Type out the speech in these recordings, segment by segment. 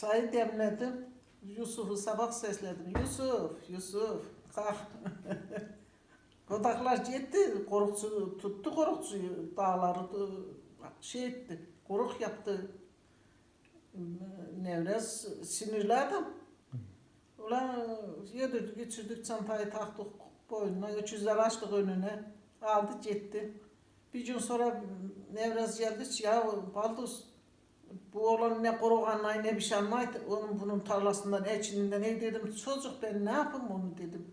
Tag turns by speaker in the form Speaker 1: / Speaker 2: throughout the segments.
Speaker 1: Çayı demledim. Yusuf'u sabah sesledim. Yusuf, Yusuf kalk. Kodaklar gitti. Korukçu tuttu korukçuyu. Dağları da şey etti. Koruk yaptı. Nevrez sinirli adam. Ulan yedirdik, geçirdik, çantayı taktık boynuna, öküzler açtık önüne. Aldı gitti. Bir gün sonra Nevrez geldi, ya Baldız bu oğlan ne koruk anlayı ne bir şey anlaydı. Onun bunun tarlasından, eçininden ne dedim. Çocuk ben ne yapayım onu dedim.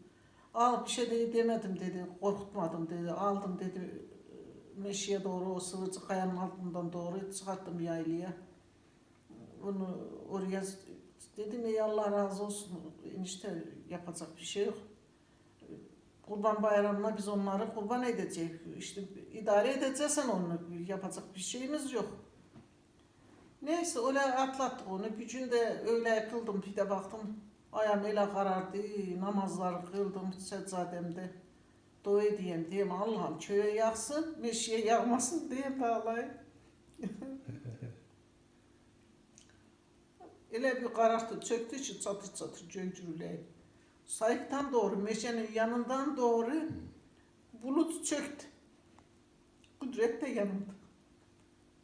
Speaker 1: Al bir şey de demedim dedi. Korkutmadım dedi. Aldım dedi. Meşeye doğru o sıvıcı kayanın altından doğru çıkarttım yaylaya. Onu oraya dedim ey Allah razı olsun. Enişte yapacak bir şey yok. Kurban bayramına biz onları kurban edecek. İşte idare edeceksen onu yapacak bir şeyimiz yok. Neyse öyle atlattık onu. Bir gün de öyle kıldım bir de baktım. Ayağım öyle karardı. Namazları kıldım seccademde. Dua edeyim diyeyim Allah'ım köye yaksın, meşiye yağmasın diye bağlayayım. öyle bir karartı çöktü ki çatır çatır cöncürleyim. Sayıktan doğru, meşenin yanından doğru bulut çöktü. Kudret de yanımda.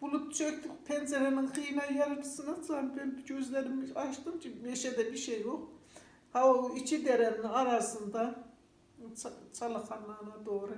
Speaker 1: Bulut çöktü, pencerenin kıyına yarısına sen ben gözlerimi açtım ki meşede bir şey yok. Ha o iki derenin arasında Ç- Çalakanlarına doğru